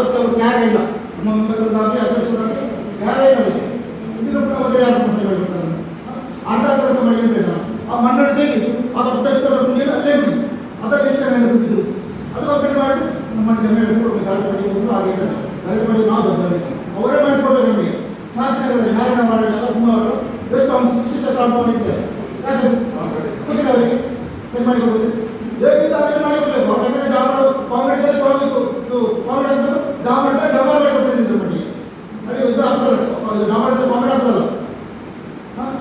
ಅದಕ್ಕೆ ನ್ಯಾಯ ಇಲ್ಲ, ನಮ್ಮ ಮೆಂಬರ್ಗಳಾಗಲಿ ಅಧ್ಯಕ್ಷರಾಗಲಿ ನ್ಯಾಯ ಇಲ್ಲ ಇದನ್ನು ಕೂಡ ಅದೇ ಯಾರು ಮಾಡಿರ್ತಾರೆ ಆಟಾಟದ ಮಾಡಿರ್ಬೇಕು ಆ ಮಣ್ಣನ್ನು ತೆಗೆದು ಅದು ಅಭ್ಯರ್ಥಿಗಳ ನೀರು ಅಲ್ಲೇ ಬಿಡಿ. ಎಷ್ಟು ನೆನೆಸಿದ್ದು ಅದು ಅಪ್ಡೇಟ್ ಮಾಡಿ ನಮ್ಮ ಜನ ಕೊಡಬೇಕು. ಗಾಳಿ ಒಂದು ಆಗಿದೆ ಗಾಳಿ ಪಡೆಯುವುದು ನಾವು ಬಂದರೆ ಅವರೇ ಮಾಡಿಕೊಡ್ಬೇಕು ನಮಗೆ. ಸಾಧನೆ ನಾರಾಯಣ ಮಾಡಿದಾಗ ಕುಮಾರರು ಎಷ್ಟು ಅವ್ನು ಶಿಕ್ಷಿತ ಕಾಣ್ಕೊಂಡಿದ್ದಾರೆ ಯಾಕೆ? ಗೊತ್ತಿಲ್ಲ ಅವರಿಗೆ. ಏನು ಮಾಡಿಕೊಡೋದು ಹೇಗಿದ್ದ ಏನು ಮಾಡಿಕೊಡ್ಬೇಕು. ಯಾಕಂದ್ರೆ ಡಾಮರ್ ಕಾಂಗ್ರೆಸ್ ಕಾಂಗ್ರೆಸ್ ಕಾಂಗ್ರೆಸ್ ಡಾಮರ್ ಡಬಲ್ ಮಾಡಿಕೊಟ್ಟಿದ್ದೀನಿ ಮಟ್ಟಿಗೆ ಅಲ್ಲಿ ಉದ್ದ ಆಗ್ತದೆ. ಡಾಮರ್ ಕಾಂಗ್ರೆಸ್ ಆಗ್ತದಲ್ಲ. ಹಾಂ?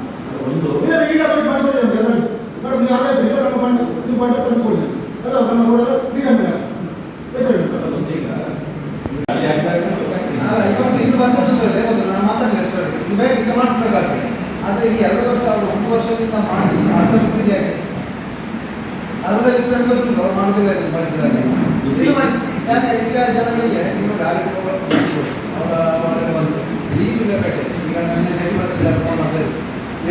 ಒಂದು. ಇಲ್ಲ ಈ ಬಂದು ಮಾಡ್ಕೊಳ್ಳಿ ನಮ್ಗೆ ಅದರಲ್ಲಿ ಮೇಡಮ್ ನೀವು ಆಗೇ ಇಲ್ಲ ನಮ್ಮ ಮಾಡಿ ನೀವು ಬಂದು ತಂದು ಕೊಡಿ. ಅಲ್ಲ ಅದನ್ನು ನೋಡಲ್ಲ ಈ ಮೇಡ. ಇವತ್ತು ಇದು ಒಂದು ನಾನು ಮಾತಾಡಲಿ ಅಷ್ಟೇ ಬೇಗ ಈಗ ಮಾಡಿಸ್ಬೇಕಾಗ್ತದೆ ಆದರೆ ಈ ಎರಡು ವರ್ಷ ಅವರು ಒಂದು ವರ್ಷದಿಂದ ಮಾಡಿ ಅರ್ಥ ಮುಗಿಸಿದೆ ಯಾಕೆ ಅರ್ಧದಲ್ಲಿ ಇಷ್ಟೊಂದು ಅವ್ರು ಮಾಡೋದಿಲ್ಲ ಯಾಕೆ ಈಗ ಜನಗಳಿಗೆ ನೀವು ಗಾಡಿ ಅವರ ವಾರ್ಡಲ್ಲಿ ಬಂದು ಈ ಸುಳ್ಳೆಪೇಟೆ ಈಗ ನನ್ನ ನೆಟ್ಟು ಫೋನ್ ಮಾಡ್ತಾರೆ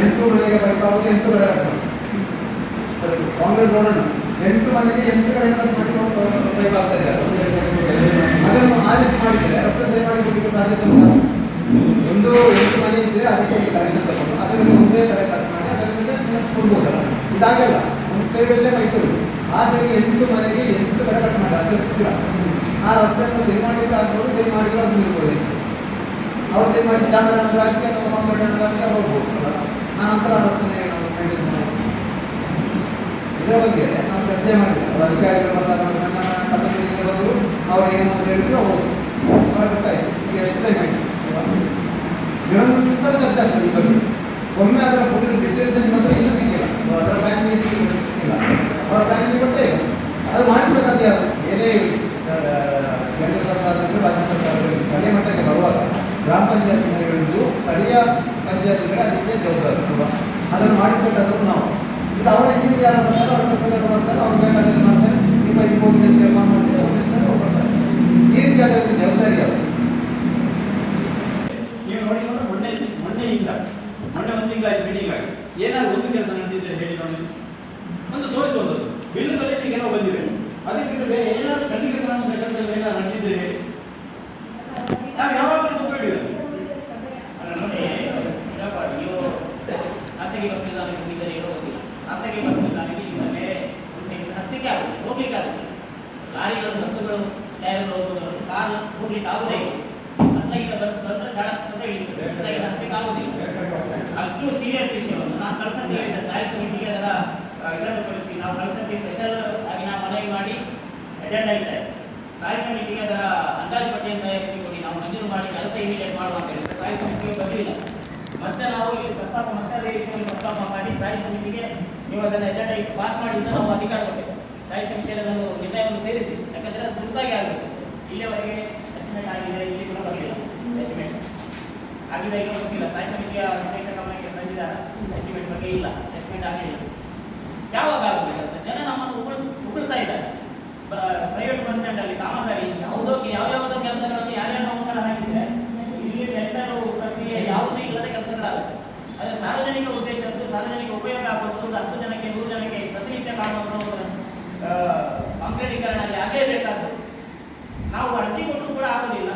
ಎಂಟು ಮನೆಗೆ ಬೇಕಾಗುತ್ತೆ ಎಂಟು ಕಡೆ ಸರಿ, ಕಾಂಗ್ರೆಸ್ ನೋಡೋಣ ಎಂಟು ಮನೆಗೆ ಎಂಟು ಕಡೆ ಆಗ್ತಾ ಇದ್ದಾರೆ ಅದನ್ನು ಆ ರೀತಿ ಮಾಡಿದರೆ, ರಸ್ತೆ ಸರಿ ಮಾಡಿಸಲಿಕ್ಕೆ ಸಾಧ್ಯತೆ ಒಂದು ಎಂಟು ಮನೆ ಇದ್ರೆ ಅದಕ್ಕೆ ಒಂದು ಕನೆಕ್ಷನ್ ತಗೊಂಡು ಅದರಲ್ಲಿ ಒಂದೇ ಕಡೆ ಕಟ್ ಮಾಡಿ ಅದರಿಂದ ಕೊಡ್ಬೋದಲ್ಲ? ಇದಾಗಲ್ಲ. ಸೈಡಲ್ಲೇ ಪೈಪ್ ಆ ಸೈಡ್ ಎಂಟು ಮನೆಗೆ ಎಂಟು ಕಡೆ ಕಟ್ ಮಾಡಿ ಆ ರಸ್ತೆಯನ್ನು ಸರಿ ಮಾಡಲಿಕ್ಕೆ ಆಗ್ಬೋದು ಸರಿ ಮಾಡಿದ್ರು ಅದು ಇರ್ಬೋದು ಅವ್ರು ಸರಿ ಮಾಡಿ ಡಾಮರ್ ಏನಾದ್ರು ಹಾಕಿ ಅಥವಾ ಏನಾದ್ರು ಹಾಕಿ ಅವ್ರು ಹೋಗ್ಬೋದಲ್ಲ ಆ ನಂತರ ಆ ರಸ್ತೆನೇ ನಾವು ಇದರ ಬಗ್ಗೆ ನಾವು ಚರ್ಚೆ ಮಾಡಿದ್ದೆ ಅಧಿಕಾರಿಗಳು ಬಂದಾಗ ನಮ್ಮ ಬಂದರು ಅವ್ರು ಏನು ಅಂತ ಹೇಳಿದ್ರು ಅವರು ಅವರ ಈಗ ಎಷ್ಟು ಟೈಮ್ ಆಯಿತು? ನಿರಂತರ ಚರ್ಚೆ ಆಗ್ತದೆ ಈ ಬಗ್ಗೆ. ಒಮ್ಮೆ ಅದರ ಫುಲ್ ಡೀಟೇಲ್ಸ್ ನಿಮ್ಮ ಹತ್ರ ಇನ್ನೂ ಸಿಕ್ಕಿಲ್ಲ ಅದರ ಬ್ಯಾಂಕಿಗೆ ಸಿಕ್ಕಿಲ್ಲ ಅವರ ಬ್ಯಾಂಕಿಗೆ ಕೊಟ್ಟೇ ಇಲ್ಲ ಅದು ಮಾಡಿಸ್ಬೇಕಂತ ಯಾರು ಏನೇ ಇರಲಿ ಸರ್, ಕೇಂದ್ರ ಸರ್ಕಾರ ಇರಲಿ, ರಾಜ್ಯ ಸರ್ಕಾರ ಇರಲಿ, ಸ್ಥಳೀಯ ಮಟ್ಟಕ್ಕೆ ಬರುವಾಗ ಗ್ರಾಮ ಪಂಚಾಯತ್ಗಳಿದ್ದು ಸ್ಥಳೀಯ ಪಂಚಾಯತ್ಗಳ ಅದಕ್ಕೆ ಜವಾಬ್ದಾರಿ ಅಲ್ವಾ ಅದನ್ನು ಮಾಡಿಸ್ಬೇಕಾದ್ರೂ ನಾವು ಇದು ಅವರ ಇಂಜಿನಿಯರ್ ಯಾರು ಬರ್ತಾರೆ ಅವ್ರ ಕೆಲಸ ಬರ್ತಾರೆ ಅವ್ರು ಬೇಕಾದಲ್ಲಿ ಮಾಡ್ತಾರೆ ನಿಮ್ಮ ಇಲ್ಲಿ ಹೋಗಿದೆ ಅಂತ ಹೇಳಿ ಫೋನ್ ಮಾಡ್ತಾರೆ ಅವ್ರ ಹೆಸರು ಅವ್ರು ಬರ್ತಾರೆ ಈ ರೀತಿ ಅದರ ಜವಾಬ್ದಾರಿ ಯಾರು ನೀವು ನೋಡಿಕೊಂಡು ಮೊನ್ನೆ ಮೊನ್ನೆ ಇಲ್ಲ ಮೊನ್ನೆ ಒಂದು ತಿಂಗಳಾಯ್ತು ಮೀಟಿಂಗ್ ಆಗಿ ಏನಾದ್ರು ಒಂದು ಕೆಲಸ ನಡೆದಿದ್ದರೆ ಹೇಳಿ ನೋಡಿ ಒಂದು ತೋರಿಸೋದು ಬಿಲ್ಲು ಕಲೆಕ್ಟಿಗೆ ಏನೋ ಬಂದಿದೆ ಅದಕ್ಕೆ ಬಿಟ್ಟು ಬೇರೆ ಏನಾದ್ರು ಕಣ್ಣಿಗೆ ಕಾಣುವ ಕೆಲಸ ಏನಾದ್ರು ನಡೆದಿದ್ದರೆ ಹೇಳಿ ನಾವು ಯಾವಾಗಲೂ ಉಪಯೋಗ ಅಲ್ಲ ನೋಡಿ ಇಲ್ಲಪ್ಪ ನೀವು ಖಾಸಗಿ ಬಸ್ ನಿಲ್ದಾಣಕ್ಕೆ ಹೋಗಿದ್ದರೆ ಏನೋ ಗೊತ್ತಿಲ್ಲ ಖಾಸಗಿ ಬಸ್ ನಿಲ್ದಾಣಕ್ಕೆ ಈಗ ಬೇರೆ ಸೈಡ್ ಹತ್ತಕ್ಕೆ ಆಗುತ್ತೆ ಹೋಗ್ಲಿಕ್ಕೆ ಆಗುತ್ತೆ ಲಾರಿಗಳು ಬಸ್ಸುಗಳು ಟೈರ್ಗಳು ಹೋಗೋದು ಕಾರು ಹೋಗ್ಲಿಕ್ಕೆ ಆಗುದೇ ಇಲ್ಲ. ಹತ್ತೈದು ಬಂದ್ರೆ ದಡ ಆಗುದಿಲ್ಲ. ಅಷ್ಟು ಸೀರಿಯಸ್ ವಿಷಯ ನಾನು ಕಳ್ಸಂತ ಹೇಳಿದ್ದೆ. ಸ್ಥಾಯಿ ಸಮಿತಿಗೆ ಅದರ ಇದನ್ನು ಕಳಿಸಿ. ನಾವು ಕಳ್ಸಂತ ಸ್ಪೆಷಲ್ ಆಗಿ ನಾವು ಮನವಿ ಮಾಡಿ ಅಜೆಂಡಾ ಇಟ್ಟೆ. ಸ್ಥಾಯಿ ಸಮಿತಿಗೆ ಅದರ ಅಂದಾಜು ಪಟ್ಟಿಯನ್ನು ತಯಾರಿಸಿ ಕೊಡಿ. ನಾವು ಮಂಜೂರು ಮಾಡಿ ಕೆಲಸ ಇಮಿಡಿಯೇಟ್ ಮಾಡುವ ಅಂತ ಹೇಳಿದ್ರೆ ಸಾಯಿ ಸಮಿತಿಗೆ ಬರಲಿಲ್ಲ ಮತ್ತೆ ನಾವು ಇಲ್ಲಿ ಪ್ರಸ್ತಾಪ, ಮತ್ತೆ ಅದೇ ವಿಷಯವನ್ನು ಪ್ರಸ್ತಾಪ ಮಾಡಿ ಸ್ಥಾಯಿ ಸಮಿತಿಗೆ ನೀವು ಅದನ್ನು ಇಟ್ಟು ಪಾಸ್ ಮಾಡಿ ನಾವು ಅಧಿಕಾರ ಕೊಟ್ಟೆವು ಸ್ಥಾಯಿ ಸಮಿತಿಯಲ್ಲಿ ಅದನ್ನು ನಿರ್ಣಯವನ್ನು ಸೇರಿಸಿ, ಯಾಕಂದ್ರೆ ಅದು ತುರ್ತಾಗಿ ಆಗುತ್ತೆ. ಇಲ್ಲಿಯವರೆಗೆ ಎಸ್ಟಿಮೇಟ್ ಆಗಿದೆ, ಇಲ್ಲಿ ಕೂಡ ಬರಲಿಲ್ಲ. ಎಸ್ಟಿಮೇಟ್ ಆಗಿದೆ, ಇಲ್ಲ ಗೊತ್ತಿಲ್ಲ ಸ್ಥಾಯಿ ಸಮಿತಿಯ ಅಧ್ಯಕ್ಷ ಗಮನಕ್ಕೆ ತಂದಿದ್ದಾರೆ ಎಸ್ಟಿಮೇಟ್ ಬಗ್ಗೆ ಇಲ್ಲ. ಎಸ್ಟಿಮೇಟ್ ಆಗಲಿಲ್ಲ. ಯಾವಾಗ ಆಗುದಿಲ್ಲ ಸರ್ ಜನ ನಮ್ಮನ್ನು ಉಗುಳ್, ಉಗುಳ್ತಾ ಇದ್ದಾರೆ. ಪ್ರೈವೇಟ್ ಬಸ್ ಸ್ಟ್ಯಾಂಡ್ ಅಲ್ಲಿ, ಕಾಮಗಾರಿ, ಯಾವುದೋ ಯಾವ ಯಾವುದೋ ಕೆಲಸಗಳನ್ನು ಯಾರ್ಯಾರು ಅವಕಾಶ ಹಾಕಿದ್ರೆ ಇಲ್ಲಿ ಟೆಂಡರ್ ಪ್ರಕ್ರಿಯೆ ಯಾವುದೂ ಇಲ್ಲದ ಕೆಲಸಗಳಾಗುತ್ತೆ. ಅದು ಸಾರ್ವಜನಿಕ ಉದ್ದೇಶ ಸಾರ್ವಜನಿಕ ಉಪಯೋಗ ಆಗುವಂಥದ್ದು ಹತ್ತು ಜನಕ್ಕೆ, ನೂರು ಜನಕ್ಕೆ ಪ್ರತಿನಿತ್ಯ ಕಾಣುವಂಥ ಅಲ್ಲಿ ಆಗಲೇಬೇಕಾದ್ದು ನಾವು ಅರ್ಜಿ ಕೊಟ್ಟರು ಕೂಡ ಆಗೋದಿಲ್ಲ.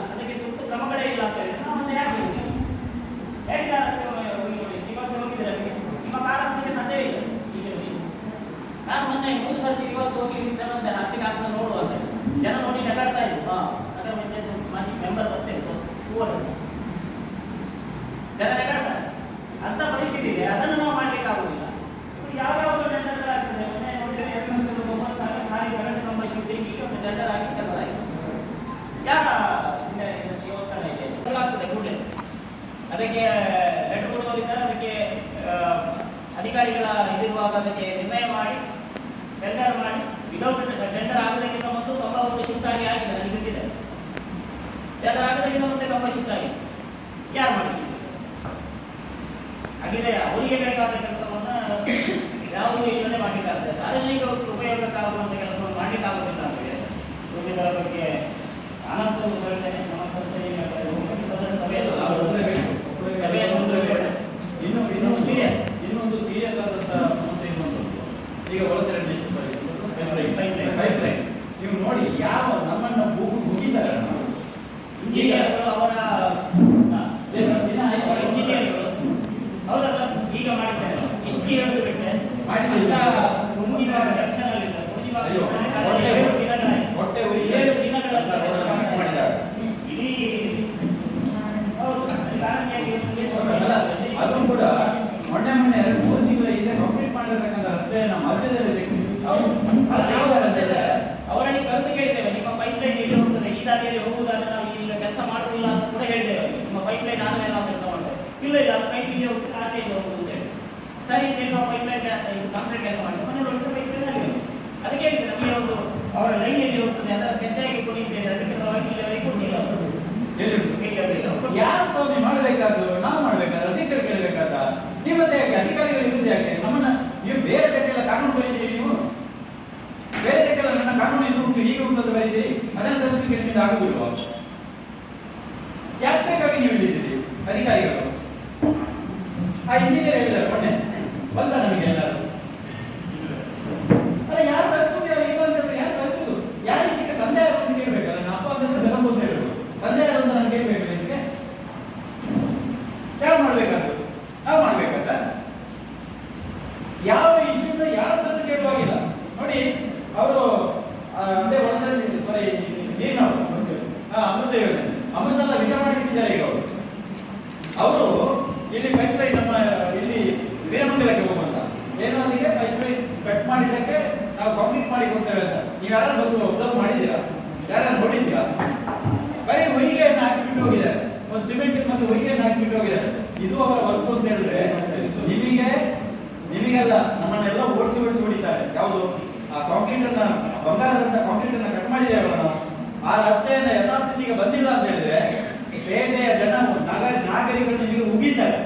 ಹಾಗಿದೆ ಅವರಿಗೆ ಬೇಕಾದ ಕೆಲಸವನ್ನ ಯಾವುದೂ ಇಲ್ಲದೆ ಮಾಡಲಿಕ್ಕಾಗ್ತದೆ ಸಾರ್ವಜನಿಕ ಉಪಯೋಗಕ್ಕಾಗುವಂಥ ಕೆಲಸವನ್ನು ಮಾಡಲಿಕ್ಕಾಗೋದಿಲ್ಲ ಅಂತ ಹೇಳಿ ಇದರ ಬಗ್ಗೆ ಅನಂತ ಹೇಳ್ತೇನೆ ನಮ್ಮ ಸಂಸ್ಥೆಯ ಸದಸ್ಯ ಸಭೆಯಲ್ಲಿ ಸಭೆಯನ್ನು ಮುಂದುವರಿಯೋಣ ಇನ್ನು ಇನ್ನೊಂದು ಸೀರಿಯಸ್. ಇನ್ನೊಂದು ಸೀರಿಯಸ್ ಆದಂತಹ ಸಮಸ್ಯೆ ಇನ್ನೊಂದು. ಈಗ ಒಳಚರಂಡಿ ಪೈಪ್ ಲೈನ್ ನೀವು ನೋಡಿ ಯಾವ ನಮ್ಮನ್ನ ಭೂಮಿ ಮುಗಿತಾರೆ ಇಂಜಿನಿಯರ್ಗಳು ಅವರ ದಿನ ಆಯ್ತು. ಅವರ ಇಂಜಿನಿಯರ್ಗಳು ಹೌದಾ ಸರ್ ಈಗ ಮಾಡಿದ್ದಾರೆ ಇಷ್ಟು ಹೇಳುದು ಬಿಟ್ಟರೆ ಮಾಡಿಲ್ಲ. ಅಂತ ಮುಂದಿನ ಎಲೆಕ್ಷನಲ್ಲಿ ಸರ್ ಮುಂದಿನ ಅಯ್ಯೋ, ಎಲೆಕ್ಷನ್ನಲ್ಲಿ ಹೊಟ್ಟೆ ಏಳು ಉರಿ- ದಿನಗಳಾಯ್ತು. ಹೊಟ್ಟೆ ಉರಿ ಏಳು ದಿನಗಳ ಅಂತ ರೋಡ್ ಮಾಡಿದ್ದಾರೆ. ಇಡೀ ಹೌದು ಸರ್ ಕಾರಣಕ್ಕಾಗಿ ಅಲ್ಲ, ಅದು ಕೂಡ ಮೊನ್ನೆ ಮೊನ್ನೆ ಎರಡು ಮೂರು ತಿಂಗಳ ಹಿಂದೆ ಕಂಪ್ಲೀಟ್ ಮಾಡಿರ್ತಕ್ಕಂಥ ರಸ್ತೆಯನ್ನ ಮಧ್ಯದಲ್ಲಿ ತೆಗ್ದು- ಹೌದು. ಅದು ಯಾವ ರಸ್ತೆ ಸರ್? ಅವರಲ್ಲಿ ಕರೆದು ಕೇಳಿದ್ದೇವೆ ನಿಮ್ಮ ಪೈಪ್ ಲೈನ್ ಎಲ್ಲಿ ಹೋಗ್ತದೆ ಈ ದಾರಿಯಲ್ಲಿ ಹೋಗುವುದಾದ್ರೆ ನಾವು ಇಲ್ಲಿ ಈಗ ಕೆಲಸ ಮಾಡುವುದಿಲ್ಲ ಅಂತ ಕೂಡ ಹೇಳಿದ್ದೇವೆ ಅವರಿಗೆ. ನಿಮ್ಮ ಪೈಪ್ ಲೈನ್ ಆದ್ಮೇಲೆ ನಾವು ಕೆಲಸ ಮಾಡ್ತೇವೆ ಇಲ್ಲ ಇಲ್ಲ ಅದು ಪೈಪ್ ಇಲ್ಲಿ ಹೋಗ್ತದೆ ಆಚೆ ಹೋಗುದು ಅಂತ ಹೇಳಿ. ಸರಿ ಲೈನ್ ಕಾಂಕ್ರೀಟ್ ಕೆಲಸ ಮಾಡಿ ಮನೆ ಒಳಗೆ ಪೈಪ್ ಲೈನ್ ಅಲ್ಲಿ ಅದಕ್ಕೆ ಹೇಳಿದ್ರೆ ನಮಗೆ ಒಂದು ಅವರ ಲೈನ್ ಎಲ್ಲಿ ಹೋಗ್ತದೆ ಅದರ ಸ್ಕೆಚ್ ಆಗಿ ಕೊಡಿ ಅದಕ್ಕೆ ಸಲುವಾಗಿ ಇಲ್ಲಿವರೆಗೆ ಕೊಟ್ಟಿಲ್ಲ ಯಾರು ಸ್ವಾಮಿ ಮಾಡಬೇಕಾದ್ದು ನಾವು ಮಾಡಬೇಕಾದ ಅಧ್ಯಕ್ಷರು ಕೇಳಬೇಕಾದ? ನೀವು ಮತ್ತೆ ಯಾಕೆ? ಅಧಿಕಾರಿಗಳು ಇರುವುದು ಯಾಕೆ? ನಮ್ಮನ್ನ ನೀವು ಬೇರೆ ಬೇಕೆಲ್ಲ ಕಾನೂನು ಬರೀತೀರಿ ನೀವು? ಬೇರೆ ಬೇಕೆಲ್ಲ ನನ್ನ ಕಾನೂನು ಇದು ಉಂಟು ಹೀಗೆ ಉಂಟು ಅಂತ ಬರೀತೀರಿ? ಅದನ್ನು ತರಿಸಲಿಕ್ಕೆ ನಿಮ್ಮಿಂದ ಆಗುದಿಲ್ವಾ ಯಾಕೆ ಬೇಕಾಗಿ ನೀವು ಇಲ್ಲಿದ್ದೀರಿ ಅಧಿಕಾರಿಗಳು ಆ ಇಂಜಿನಿಯರ್ ಹೇಳಿದ್ದಾರೆ ಮೊನ್ನೆ ಬಂದ ನಮಗೆ ಎಲ್ಲರೂ ಅಲ್ಲ ಯಾರು ತರಿಸುದು ಯಾರು ಇಲ್ಲ ಅಂತ ಹೇಳಿದ್ರೆ ಯಾರು ತರಿಸುದು ಯಾರು ಇದಕ್ಕೆ ತಂದೆ ಯಾರು ಅಂತ ಕೇಳ್ಬೇಕಲ್ಲ ನನ್ನ ಅಪ್ಪ ಅಂತಂದ್ರೆ ಬೆಲಂಬು ಅಂತ ಹೇಳುದು ತಂದೆ ಯಾರು ಅಂತ ನಾನು ಕೇಳ್ಬೇಕಲ್ಲ ಇದಕ್ಕೆ ಯಾರು ಮಾಡ್ಬೇಕಾದ್ದು ನಾವು ಮಾಡ್ಬೇಕಂತ ಯಾವ ಇಶ್ಯೂನ ಯಾರ ಹತ್ರ ಕೇಳುವಾಗಿಲ್ಲ ನೋಡಿ ಅವರು ಅದೇ ಒಳಗಡೆ ಸಾರಿ ನೀರಿನ ಹಾ ಅಮೃತ ಯೋಜನೆ ಅಮೃತನ ವಿಷ ಮಾಡಿಬಿಟ್ಟಿದ್ದಾರೆ ಈಗ ಅವರು. ಇಲ್ಲಿ ಪೈಪ್ ಲೈನ್ ನಮ್ಮ ಇಲ್ಲಿ ವೀರಮಂಗಲಕ್ಕೆ ಹೋಗುವಂತ. ಅದಕ್ಕೆ ಪೈಪ್ ಲೈನ್ ಕಟ್ ಮಾಡಿದ್ದಕ್ಕೆ ನಾವು ಕಂಪ್ಲೀಟ್ ಮಾಡಿ ಕೊಡ್ತೇವೆ ಅಂತ. ನೀವು ಯಾರು ಬಂದು ಅಬ್ಸರ್ವ್ ಮಾಡಿದ್ದೀರಾ? ಯಾರು ನೋಡಿದ್ದೀರಾ? ಬರೀ ಹೊಯ್ಗೆಯನ್ನು ಹಾಕಿಬಿಟ್ಟು ಹೋಗಿದ್ದಾರೆ ಒಂದು ಸಿಮೆಂಟ್ ಮತ್ತು ಹೊಯ್ಗೆಯನ್ನು ಹಾಕಿಬಿಟ್ಟು ಹೋಗಿದ್ದಾರೆ ಇದು ಅವರ ವರ್ಕ್ ಅಂತ ಹೇಳಿದ್ರೆ ನಿಮಗೆ, ನಿಮಗೆಲ್ಲ ನಮ್ಮನ್ನೆಲ್ಲ ಓಡಿಸಿ ಓಡಿಸಿ ಹೊಡಿತಾರೆ. ಯಾವುದು? ಆ ಕಾಂಕ್ರೀಟ್ ಅನ್ನ ಬಂಗಾರದಂತ ಕಾಂಕ್ರೀಟ್ ಅನ್ನ ಕಟ್ ಮಾಡಿದ್ದೇವೆ ನಾವು ಆ ರಸ್ತೆಯನ್ನ ಯಥಾಸ್ಥಿತಿಗೆ ಬಂದಿಲ್ಲ ಅಂತ ಹೇಳಿದ್ರೆ ಪೇಟೆಯ ಜನ ನಗರ ನಾಗರಿಕರನ್ನು ನಿಮಗೆ ಉಗಿತಾರೆ.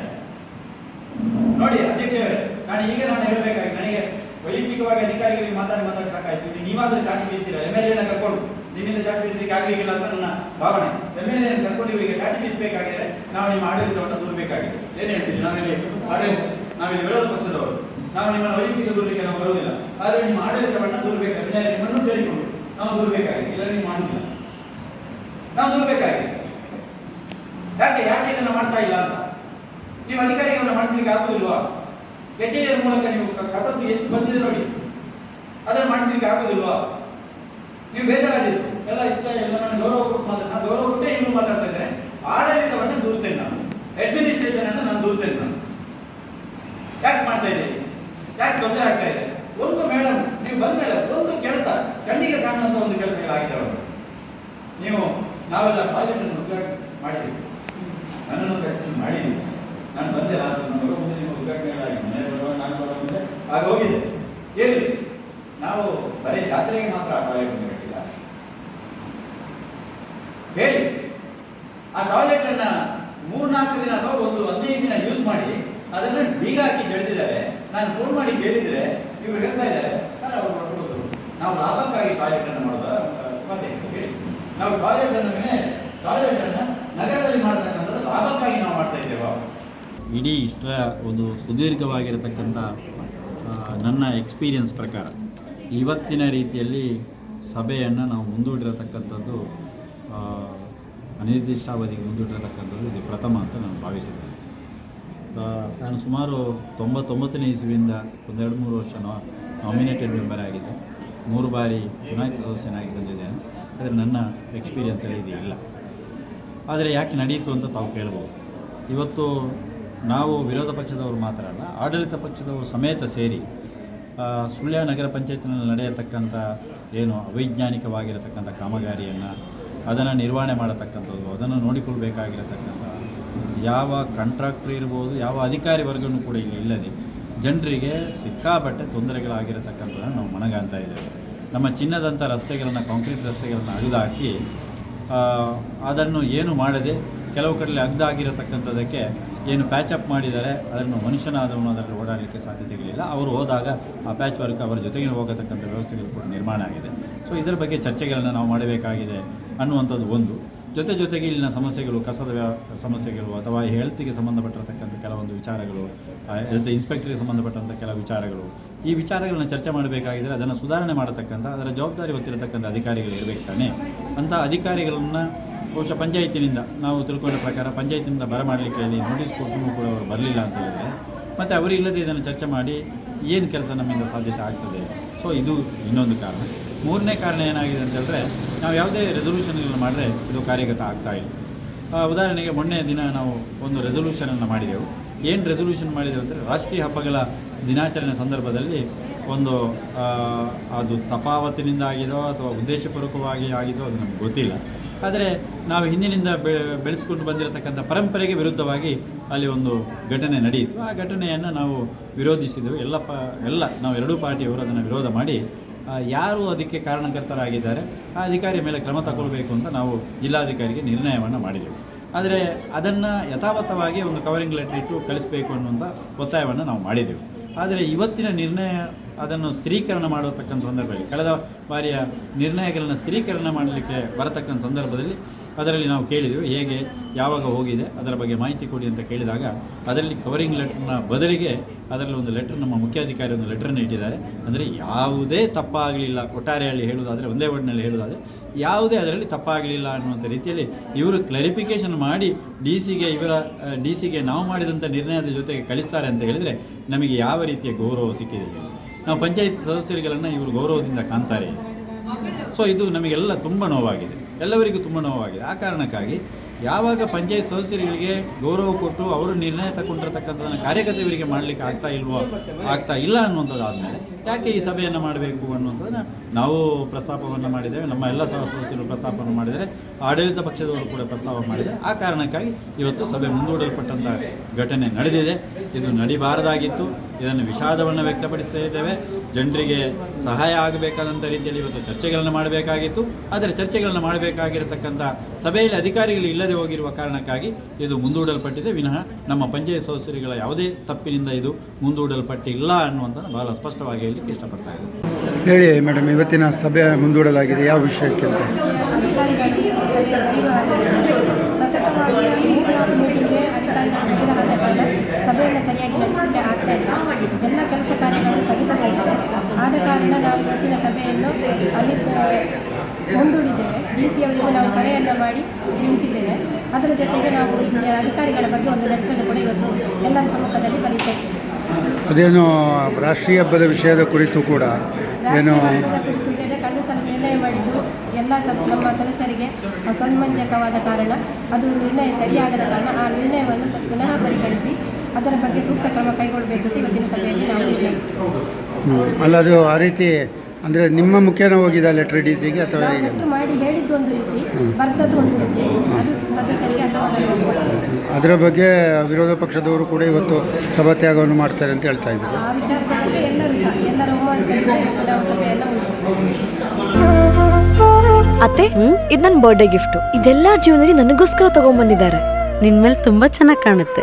ನೋಡಿ, ಅಧ್ಯಕ್ಷರೇ, ನಾನು ಈಗ ನಾನು ಹೇಳಬೇಕಾಗಿ ನನಗೆ ವೈಯಕ್ತಿಕವಾಗಿ ಅಧಿಕಾರಿಗಳಿಗೆ ಮಾತಾಡಿ ಮಾತಾಡಿ ಸಾಕಾಯ್ತು. ಇದು ನೀವಾದ್ರೂ ಚಾಟಿ ಬೀಸಿಲ್ಲ ಎಂ ಎಲ್ ಎನ ಕರ್ಕೊಂಡು ನಿಮ್ಮಿಂದ ಚಾಟಿ ಬೀಸಲಿಕ್ಕೆ ಆಗ್ಲಿಕ್ಕಿಲ್ಲ ಅಂತ ನನ್ನ ಭಾವನೆ. ಎಂ ಎಲ್ ಎನ ಕರ್ಕೊಂಡು ಇವರಿಗೆ ಚಾಟಿ ಬೀಸಬೇಕಾಗಿದ್ರೆ ನಾವು ನಿಮ್ಮ ಆಡಳಿತವನ್ನು ದೂರಬೇಕಾಗಿದೆ ಏನು ಹೇಳ್ತೀವಿ ನಾವಿಲ್ಲಿ ಆಡಳಿತ ನಾವಿಲ್ಲಿ ವಿರೋಧ ಪಕ್ಷದವರು. ನಾವು ನಿಮ್ಮನ್ನು ವೈಯಕ್ತಿಕ ದೂರಲಿಕ್ಕೆ ನಾವು ಬರುವುದಿಲ್ಲ. ಆದರೆ ನಿಮ್ಮ ಆಡಳಿತವನ್ನು ದೂರಬೇಕಾಗಿದೆ ನಿಮ್ಮನ್ನು ಸೇರಿಕೊಂಡು ನಾವು ದೂರಬೇಕಾಗಿದೆ. ಇಲ್ಲ, ನೀವು ನಾವು ದೂರಬೇಕಾಗಿದೆ. ಯಾಕೆ? ಯಾಕೆ ಇದನ್ನು ಮಾಡ್ತಾ ಇಲ್ಲ ಅಂತ? ನೀವು ಅಧಿಕಾರಿಗಳನ್ನ ಮಾಡಿಸ್ಲಿಕ್ಕೆ ಆಗುದಿಲ್ವಾ? ಎಚ್ ಮೂಲಕ ನೀವು ಕಸದ್ದು ಎಷ್ಟು ಬಂದಿದೆ ನೋಡಿ. ಅದನ್ನು ಮಾಡಿಸ್ಲಿಕ್ಕೆ ಆಗುದಿಲ್ವಾ? ನೀವು ಬೇಜಾರಾಗಿದ್ದು ಎಲ್ಲ ಇಚ್ಛೆ ಎಲ್ಲ ನಾನು ಗೌರವ ಕೊಟ್ಟು ನಾನು ಗೌರವ ಕೊಟ್ಟೇ ಇನ್ನು ಮಾತಾಡ್ತಾ ಇದ್ದೇನೆ. ಆಡಳಿತವನ್ನು ದೂರ್ತೇನೆ ನಾನು. ಅಡ್ಮಿನಿಸ್ಟ್ರೇಷನ್ ಅನ್ನು ನಾನು ದೂರ್ತೇನೆ ನಾನು. ಯಾಕೆ ಮಾಡ್ತಾ ಇದ್ದೇನೆ ಯಾಕೆ ತೊಂದರೆ ಆಗ್ತಾ ಇದೆ? ಒಂದು ಮೇಡಮ್ ನೀವು ಬಂದ ಮೇಲೆ ಒಂದು ಕೆಲಸ, ಕಣ್ಣಿಗೆ ಕಾಣುವಂತ ಒಂದು ಕೆಲಸಗಳಾಗಿದೆ ಅವರು ನೀವು ನಾವೆಲ್ಲ ಅನ್ನು ಉದ್ಘಾಟನೆ ಮಾಡಿದ್ದೀವಿ ನನ್ನನ್ನು ಕರೆಸಿ ಮಾಡಿದ್ದೀವಿ ನಾನು ಬಂದೆ ರಾತ್ರಿ ನನ್ನ ಬರೋ ಮುಂದೆ ನಿಮ್ಮ ಉದ್ಘಾಟನೆಗಳಾಗಿ ಮನೆ ಬರುವ, ನಾನು ಬರೋ ಮುಂದೆ ಆಗ ಹೋಗಿದೆ ಎಲ್ಲಿ ನಾವು ಬರೀ ಜಾತ್ರೆಗೆ ಮಾತ್ರ ಆ ಟಾಯ್ಲೆಟ್ ಕಟ್ಟಿಲ್ಲ. ಹೇಳಿ, ಆ ಟಾಯ್ಲೆಟ್ ಅನ್ನ ಮೂರ್ನಾಲ್ಕು ದಿನ ಅಥವಾ ಒಂದು ಹದಿನೈದು ದಿನ ಯೂಸ್ ಮಾಡಿ, ಅದನ್ನ ಬೀಗ ಹಾಕಿ ಜಡಿದಿದ್ದಾರೆ ನಾನು ಫೋನ್ ಮಾಡಿ ಕೇಳಿದ್ರೆ ಇವರು ಹೇಳ್ತಾ ಇದ್ದಾರೆ ಸರ್ ಅವ್ರು ನಾವು ಲಾಭಕ್ಕಾಗಿ ಟಾಯ್ಲೆಟ್ ಅನ್ನು ಹೇಳಿ. ನಾವು ಟಾಯ್ಲೆಟ್ ಅನ್ನು ಟಾಯ್ಲೆಟ್ ಅನ್ನ ನಗರದಲ್ಲಿ ಮಾಡತಕ್ಕಂಥದ್ದು ಲಾಭಕ್ಕಾಗಿ ನಾವು ಮಾಡ್ತಾ ಇದ್ದೇವೆ. ಇಡೀ ಇಷ್ಟರ ಒಂದು ಸುದೀರ್ಘವಾಗಿರತಕ್ಕಂಥ ನನ್ನ ಎಕ್ಸ್ಪೀರಿಯನ್ಸ್ ಪ್ರಕಾರ ಇವತ್ತಿನ ರೀತಿಯಲ್ಲಿ ಸಭೆಯನ್ನು ನಾವು ಮುಂದೂಡಿರತಕ್ಕಂಥದ್ದು ಅನಿರ್ದಿಷ್ಟಾವಧಿಗೆ ಮುಂದೂಡಿರತಕ್ಕಂಥದ್ದು ಇದು ಪ್ರಥಮ ಅಂತ ನಾನು ಭಾವಿಸಿದ್ದೇನೆ ನಾನು ಸುಮಾರು ತೊಂಬತ್ತೊಂಬತ್ತನೇ ಇಸವಿಯಿಂದ ಒಂದೆರಡು ಮೂರು ವರ್ಷ ನಾಮಿನೇಟೆಡ್ ಮೆಂಬರ್ ಆಗಿದ್ದೆ ಮೂರು ಬಾರಿ ಚುನಾಯಿತ ಸದಸ್ಯನಾಗಿ ಬಂದಿದ್ದೇನೆ. ಆದರೆ ನನ್ನ ಎಕ್ಸ್ಪೀರಿಯನ್ಸಲ್ಲಿ ಇದು ಇಲ್ಲ. ಆದರೆ ಯಾಕೆ ನಡೆಯಿತು ಅಂತ ತಾವು ಕೇಳ್ಬೋದು. ಇವತ್ತು ನಾವು ವಿರೋಧ ಪಕ್ಷದವರು ಮಾತ್ರ ಅಲ್ಲ, ಆಡಳಿತ ಪಕ್ಷದವರು ಸಮೇತ ಸೇರಿ ಸುಳ್ಯ ನಗರ ಪಂಚಾಯತ್ನಲ್ಲಿ ನಡೆಯತಕ್ಕಂಥ ಏನು ಅವೈಜ್ಞಾನಿಕವಾಗಿರತಕ್ಕಂಥ ಕಾಮಗಾರಿಯನ್ನು, ಅದನ್ನು ನಿರ್ವಹಣೆ ಮಾಡತಕ್ಕಂಥದ್ದು, ಅದನ್ನು ನೋಡಿಕೊಳ್ಬೇಕಾಗಿರತಕ್ಕಂಥ ಯಾವ ಕಾಂಟ್ರಾಕ್ಟ್ರ್ ಇರ್ಬೋದು, ಯಾವ ಅಧಿಕಾರಿ ವರ್ಗನೂ ಕೂಡ ಇಲ್ಲಿ ಇಲ್ಲದೆ ಜನರಿಗೆ ಸಿಕ್ಕಾಪಟ್ಟೆ ತೊಂದರೆಗಳಾಗಿರತಕ್ಕಂಥದ್ದನ್ನು ನಾವು ಮನಗಾಣ್ತಾ ಇದ್ದೇವೆ. ನಮ್ಮ ಚಿನ್ನದಂಥ ರಸ್ತೆಗಳನ್ನು ಕಾಂಕ್ರೀಟ್ ರಸ್ತೆಗಳನ್ನು ಅಳಿದಾಕಿ ಆ, ಅದನ್ನು ಏನು ಮಾಡದೆ ಕೆಲವು ಕಡೆ ಅಗ್ದಾಗಿರತಕ್ಕಂಥದ್ದಕ್ಕೆ ಏನು ಪ್ಯಾಚ್ ಅಪ್ ಮಾಡಿದ್ದಾರೆ ಅದನ್ನು ಮನುಷ್ಯನಾದವನು ಅದರಲ್ಲಿ ಓಡಾಡಲಿಕ್ಕೆ ಸಾಧ್ಯತೆಗಳಿಲ್ಲ ಅವರು ಹೋದಾಗ ಆ ಪ್ಯಾಚ್ ವರ್ಕ್ ಅವರ ಜೊತೆಗೆ ಹೋಗತಕ್ಕಂಥ ವ್ಯವಸ್ಥೆಗಳು ಕೂಡ ನಿರ್ಮಾಣ ಆಗಿದೆ. ಸೊ ಇದರ ಬಗ್ಗೆ ಚರ್ಚೆಗಳನ್ನು ನಾವು ಮಾಡಬೇಕಾಗಿದೆ ಅನ್ನುವಂಥದ್ದು ಒಂದು. ಜೊತೆ ಜೊತೆಗೆ ಇಲ್ಲಿನ ಸಮಸ್ಯೆಗಳು, ಕಸದ ಸಮಸ್ಯೆಗಳು ಅಥವಾ ಹೆಲ್ತಿಗೆ ಸಂಬಂಧಪಟ್ಟಿರತಕ್ಕಂಥ ಕೆಲವೊಂದು ವಿಚಾರಗಳು ಹೆಲ್ತ್ ಇನ್ಸ್ಪೆಕ್ಟರ್ಗೆ ಸಂಬಂಧಪಟ್ಟಂಥ ಕೆಲವು ವಿಚಾರಗಳು, ಈ ವಿಚಾರಗಳನ್ನು ಚರ್ಚೆ ಮಾಡಬೇಕಾಗಿದ್ದರೆ ಅದನ್ನು ಸುಧಾರಣೆ ಮಾಡತಕ್ಕಂಥ, ಅದರ ಜವಾಬ್ದಾರಿ ಹೊತ್ತಿರತಕ್ಕಂಥ ಅಧಿಕಾರಿಗಳು ಇರಬೇಕು ತಾನೆ ಅಂಥ ಅಧಿಕಾರಿಗಳನ್ನು ಬಹುಶಃ ಪಂಚಾಯತಿನಿಂದ ನಾವು ತಿಳ್ಕೊಂಡ ಪ್ರಕಾರ ಪಂಚಾಯತಿನಿಂದ ಬರಮಾಡಲಿಕ್ಕೆ ಅಲ್ಲಿ ನೋಟಿಸ್ ಕೊಟ್ಟರೂ ಕೂಡ ಅವರು ಬರಲಿಲ್ಲ ಅಂತ ಹೇಳಿದರೆ, ಮತ್ತು ಅವರಿಲ್ಲದೆ ಇದನ್ನು ಚರ್ಚೆ ಮಾಡಿ ಏನು ಕೆಲಸ ನಮ್ಮಿಂದ ಸಾಧ್ಯತೆ ಆಗ್ತದೆ? ಸೊ ಇದು ಇನ್ನೊಂದು ಕಾರಣ. ಮೂರನೇ ಕಾರಣ ಏನಾಗಿದೆ ಅಂತ ಹೇಳಿದ್ರೆ, ನಾವು ಯಾವುದೇ ರೆಸೊಲ್ಯೂಷನ್ಗಳನ್ನು ಮಾಡಿದ್ರೆ ಇದು ಕಾರ್ಯಗತ ಆಗ್ತಾ ಇಲ್ಲ. ಉದಾಹರಣೆಗೆ ಮೊನ್ನೆ ದಿನ ನಾವು ಒಂದು ರೆಸೊಲ್ಯೂಷನನ್ನು ಮಾಡಿದೆವು. ಏನು ರೆಸೊಲ್ಯೂಷನ್ ಮಾಡಿದೆವು ಅಂದರೆ, ರಾಷ್ಟ್ರೀಯ ಹಬ್ಬಗಳ ದಿನಾಚರಣೆ ಸಂದರ್ಭದಲ್ಲಿ ಒಂದು ಅದು ತಪಾವತಿನಿಂದ ಆಗಿದೋ ಅಥವಾ ಉದ್ದೇಶಪೂರ್ವಕವಾಗಿ ಆಗಿದೋ ಅದು ನಮ್ಗೆ ಗೊತ್ತಿಲ್ಲ. ಆದರೆ ನಾವು ಹಿಂದಿನಿಂದ ಬೆ, ಬೆಳೆಸ್ಕೊಂಡು ಬಂದಿರತಕ್ಕಂಥ ಪರಂಪರೆಗೆ ವಿರುದ್ಧವಾಗಿ ಅಲ್ಲಿ ಒಂದು ಘಟನೆ ನಡೆಯಿತು. ಆ ಘಟನೆಯನ್ನು ನಾವು ವಿರೋಧಿಸಿದೆವು. ಎಲ್ಲ ಪ, ಎಲ್ಲ, ನಾವು ಎರಡೂ ಪಾರ್ಟಿಯವರು ಅದನ್ನು ವಿರೋಧ ಮಾಡಿ ಯಾರು ಅದಕ್ಕೆ ಕಾರಣಕರ್ತರಾಗಿದ್ದಾರೆ, ಆ ಅಧಿಕಾರಿ ಮೇಲೆ ಕ್ರಮ ತಗೊಳ್ಬೇಕು ಅಂತ ನಾವು ಜಿಲ್ಲಾಧಿಕಾರಿಗೆ ನಿರ್ಣಯವನ್ನು ಮಾಡಿದೆವು. ಆದರೆ ಅದನ್ನು ಯಥಾವತ್ತವಾಗಿ ಒಂದು ಕವರಿಂಗ್ ಲೆಟರ್ ಇಟ್ಟು ಕಳಿಸಬೇಕು ಅನ್ನುವಂಥ ಒತ್ತಾಯವನ್ನು ನಾವು ಮಾಡಿದೆವು. ಆದರೆ ಇವತ್ತಿನ ನಿರ್ಣಯ ಅದನ್ನು ಸ್ಥಿರೀಕರಣ ಮಾಡತಕ್ಕಂಥ ಸಂದರ್ಭದಲ್ಲಿ, ಕಳೆದ ಬಾರಿಯ ನಿರ್ಣಯಗಳನ್ನು ಸ್ಥಿರೀಕರಣ ಮಾಡಲಿಕ್ಕೆ ಬರತಕ್ಕಂಥ ಸಂದರ್ಭದಲ್ಲಿ ಅದರಲ್ಲಿ ನಾವು ಕೇಳಿದೆವು ಹೇಗೆ, ಯಾವಾಗ ಹೋಗಿದೆ, ಅದರ ಬಗ್ಗೆ ಮಾಹಿತಿ ಕೊಡಿ ಅಂತ ಕೇಳಿದಾಗ ಅದರಲ್ಲಿ ಕವರಿಂಗ್ ಲೆಟರ್ನ ಬದಲಿಗೆ ಅದರಲ್ಲಿ ಒಂದು ಲೆಟರ್ ನಮ್ಮ ಮುಖ್ಯಾಧಿಕಾರಿ ಒಂದು ಲೆಟ್ರನ್ನು ಇಟ್ಟಿದ್ದಾರೆ. ಅಂದರೆ ಯಾವುದೇ ತಪ್ಪಾಗಲಿಲ್ಲ ಒಟ್ಟಾರೆಯಲ್ಲಿ ಹೇಳುವುದಾದರೆ, ಒಂದೇ ವರ್ಡ್ನಲ್ಲಿ ಹೇಳುವುದಾದರೆ, ಯಾವುದೇ ಅದರಲ್ಲಿ ತಪ್ಪಾಗಲಿಲ್ಲ ಅನ್ನುವಂಥ ರೀತಿಯಲ್ಲಿ ಇವರು ಕ್ಲಾರಿಫಿಕೇಶನ್ ಮಾಡಿ ಡಿ ಸಿಗೆ ಇವರ ಡಿ ಸಿಗೆ ನಾವು ಮಾಡಿದಂಥ ನಿರ್ಣಯದ ಜೊತೆಗೆ ಕಳಿಸ್ತಾರೆ ಅಂತ ಹೇಳಿದರೆ ನಮಗೆ ಯಾವ ರೀತಿಯ ಗೌರವ ಸಿಕ್ಕಿದೆ ನಾವು ಪಂಚಾಯತ್ ಸದಸ್ಯರುಗಳನ್ನು ಇವರು ಗೌರವದಿಂದ ಕಾಣ್ತಾರೆ. ಸೊ ಇದು ನಮಗೆಲ್ಲ ತುಂಬ ನೋವಾಗಿದೆ. ಎಲ್ಲವರಿಗೂ ತುಂಬ ನೋವಾಗಿದೆ. ಆ ಕಾರಣಕ್ಕಾಗಿ ಯಾವಾಗ ಪಂಚಾಯತ್ ಸದಸ್ಯರುಗಳಿಗೆ ಗೌರವ ಕೊಟ್ಟು ಅವರು ನಿರ್ಣಯ ತಗೊಂಡಿರ್ತಕ್ಕಂಥದ್ದನ್ನು ಕಾರ್ಯಕರ್ತ ಇವರಿಗೆ ಮಾಡಲಿಕ್ಕೆ ಆಗ್ತಾ ಇಲ್ವೋ, ಆಗ್ತಾ ಇಲ್ಲ ಅನ್ನುವಂಥದ್ದಾದಮೇಲೆ ಯಾಕೆ ಈ ಸಭೆಯನ್ನು ಮಾಡಬೇಕು ಅನ್ನುವಂಥದ್ದನ್ನು ನಾವು ಪ್ರಸ್ತಾಪವನ್ನು ಮಾಡಿದ್ದೇವೆ. ನಮ್ಮ ಎಲ್ಲ ಸದಸ್ಯರು ಪ್ರಸ್ತಾಪವನ್ನು ಮಾಡಿದರೆ ಆಡಳಿತ ಪಕ್ಷದವರು ಕೂಡ ಪ್ರಸ್ತಾಪ ಮಾಡಿದೆ ಆ ಕಾರಣಕ್ಕಾಗಿ ಇವತ್ತು ಸಭೆ ಮುಂದೂಡಲ್ಪಟ್ಟಂಥ ಘಟನೆ ನಡೆದಿದೆ. ಇದು ನಡಿಬಾರದಾಗಿತ್ತು. ಇದನ್ನು ವಿಷಾದವನ್ನು ವ್ಯಕ್ತಪಡಿಸ್ತಾ ಇದ್ದೇವೆ. ಜನರಿಗೆ ಸಹಾಯ ಆಗಬೇಕಾದಂಥ ರೀತಿಯಲ್ಲಿ ಇವತ್ತು ಚರ್ಚೆಗಳನ್ನು ಮಾಡಬೇಕಾಗಿತ್ತು. ಆದರೆ ಚರ್ಚೆಗಳನ್ನು ಮಾಡಬೇಕಾಗಿರತಕ್ಕಂಥ ಸಭೆಯಲ್ಲಿ ಅಧಿಕಾರಿಗಳು ಇಲ್ಲದೆ ಹೋಗಿರುವ ಕಾರಣಕ್ಕಾಗಿ ಇದು ಮುಂದೂಡಲ್ಪಟ್ಟಿದೆ. ವಿನಃ ನಮ್ಮ ಪಂಚಾಯತ್ ಸದಸ್ಯರುಗಳ ಯಾವುದೇ ತಪ್ಪಿನಿಂದ ಇದು ಮುಂದೂಡಲ್ಪಟ್ಟಿಲ್ಲ ಅನ್ನುವಂಥದ್ದು ಬಹಳ ಸ್ಪಷ್ಟವಾಗಿ ಹೇಳಲಿಕ್ಕೆ ಇಷ್ಟಪಡ್ತಾ ಇದ್ದೀನಿ. ಹೇಳಿ ಮೇಡಮ್ ಇವತ್ತಿನ ಸಭೆ ಮುಂದೂಡಲಾಗಿದೆ. ಯಾವ ವಿಷಯಕ್ಕೆ ಅಂತ ಅಧಿಕಾರಿಗಳು ಸಭೆ ಸತತವಾಗಿ ಮೂರ್ನಾಲ್ಕು ಮೀಟಿಂಗ್ಗೆ ಅಧಿಕಾರಿಗಳು ಗೈರಾದ ಕಾರಣ ಸಭೆಯನ್ನು ಸರಿಯಾಗಿ ನಡೆಸಲಿಕ್ಕೆ ಆಗ್ತಾ ಇಲ್ಲ. ಎಲ್ಲ ಕೆಲಸ ಕಾರ್ಯಗಳು ಸ್ಥಗಿತಗೊಂಡಿವೆ. ಆದ ಕಾರಣ ನಾವು ಇವತ್ತಿನ ಸಭೆಯನ್ನು ಅಲ್ಲಿ ಮುಂದೂಡಿದ್ದೇವೆ. ಡಿ ಸಿ ಅವರಿಗೂ ನಾವು ಕರೆಯನ್ನು ಮಾಡಿ ತಿಳಿಸಿದ್ದೇವೆ ಅದರ ಜೊತೆಗೆ ನಾವು ಅಧಿಕಾರಿಗಳ ಬಗ್ಗೆ ಒಂದು ಲೆಟರ್ ಕೂಡ ಇವತ್ತು ಎಲ್ಲರ ಸಮ್ಮುಖದಲ್ಲಿ ಬರೀತಾ ಅದೇನು ರಾಷ್ಟ್ರೀಯ ಹಬ್ಬದ ವಿಷಯದ ಕುರಿತು ಕೂಡ ಏನು ಕಳೆದ ಸಲ ನಿರ್ಣಯ ಮಾಡಿದ್ದು ಎಲ್ಲ ನಮ್ಮ ಸದಸ್ಯರಿಗೆ ಅಸಮಂಜಕವಾದ ಕಾರಣ. ಅದು ನಿರ್ಣಯ ಸರಿಯಾಗದ ಕಾರಣ ಆ ನಿರ್ಣಯವನ್ನು ಪುನಃ ಪರಿಗಣಿಸಿ ಅದರ ಬಗ್ಗೆ ಸೂಕ್ತ ಕ್ರಮ ಕೈಗೊಳ್ಳಬೇಕು ಅಂತ ಇವತ್ತಿನ ಸಭೆಯಲ್ಲಿ ನಾವು ನಿರ್ಣಯಿಸಿದ್ದೇವೆ ಅಲ್ಲ ಅದು ಆ ರೀತಿ ಅಂದರೆ ನಿಮ್ಮ ಮುಖೇನ ಹೋಗಿದೆ ಲೆಟರ್ ಡಿ ಸಿಗೆ ಅಥವಾ ಹೇಗೆ? ಮಾಡಿ ಹೇಳಿದ್ದು ಒಂದು ರೀತಿ ಬರ್ತದ್ದು ಒಂದು ರೀತಿ ಅದು ಸದಸ್ಯರಿಗೆ ಅಸಮಾಧಾನ ಅದರ ಬಗ್ಗೆ ವಿರೋಧ ಪಕ್ಷದವರು ಕೂಡ ಇವತ್ತು ಸಭಾತ್ಯಾಗವನ್ನು ಮಾಡ್ತಾರೆ ಅಂತ ಹೇಳ್ತಾ ಇದ್ದಾರೆ ಆ ವಿಚಾರದ ಬಗ್ಗೆ ಎಲ್ಲರೂ ಸಹ ಎಲ್ಲರ ಒಮ್ಮತದಲ್ಲಿ ನಾವು ಸಭೆಯನ್ನು ಅತ್ತೆ ಇದು ನನ್ನ ಬರ್ಡೇ ಗಿಫ್ಟ್ ಇದೆಲ್ಲ ಜೀವನದಲ್ಲಿ ನನಗೋಸ್ಕರ ತಗೊಂಡ್ಬಂದಿದ್ದಾರೆ. ನಿನ್ ಮೇಲೆ ತುಂಬಾ ಚೆನ್ನಾಗಿ ಕಾಣುತ್ತೆ.